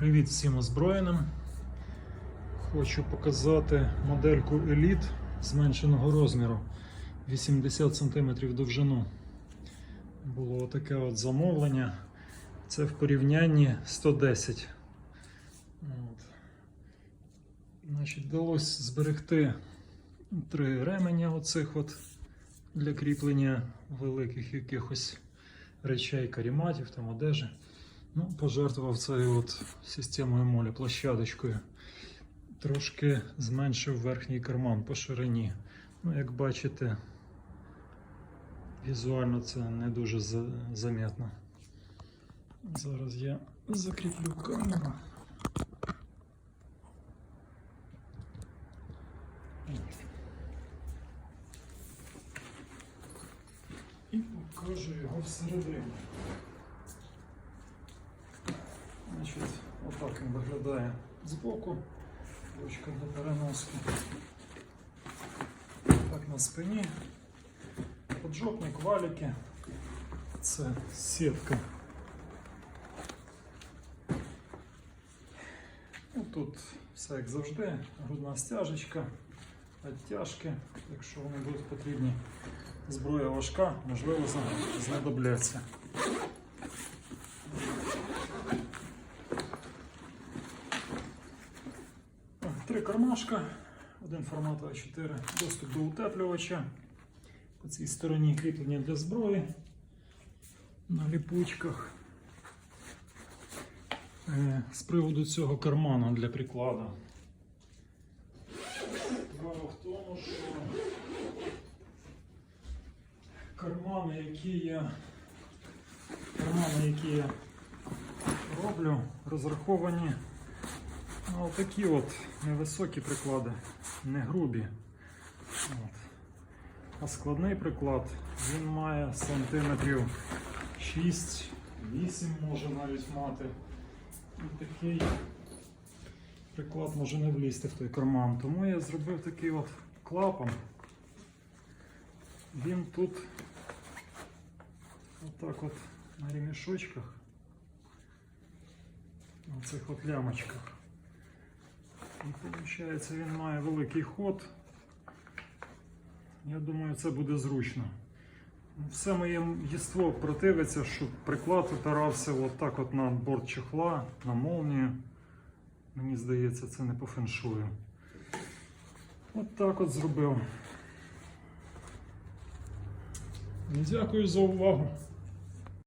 Привіт всім озброєним. Хочу показати модельку Elite зменшеного розміру 80 см довжину. Було таке от замовлення. Це в порівнянні 110. От. Значить, вдалося зберегти три ременя оцих от для кріплення великих якихось речей, каріматів там одежі. Ну, пожертвував цією от системою моля площадочкою. Трошки зменшив верхній карман по ширині. Ну, як бачите, візуально це не дуже за- заметно. Зараз я закріплю камеру. І покажу його всередині. Значить, отак він виглядає збоку. Ручка для переноски. Так на спині. Поджопник, валіки. Це сітка. Ну, тут все як завжди, грудна стяжечка, відтяжки, якщо вони будуть потрібні. Зброя важка, можливо, знадобляться. Три кармашка, один формат А4, доступ до утеплювача. По цій стороні кріплення для зброї на ліпучках. Е, З приводу цього карману для прикладу. Справа в тому, що кармани, які я, кармани, які я роблю, розраховані Ну, такі от невисокі приклади, не грубі. От. А складний приклад він має сантиметрів 6-8 може навіть мати. І такий приклад може не влізти в той карман. Тому я зробив такий от клапан. Він тут отак от на ремішочках, на цих от лямочках. Виходить, він має великий ход. Я думаю, це буде зручно. Все моє єство противиться, щоб приклад опирався отак от на борт чехла, на молнію. Мені здається, це не по феншую. От так от зробив. Дякую за увагу.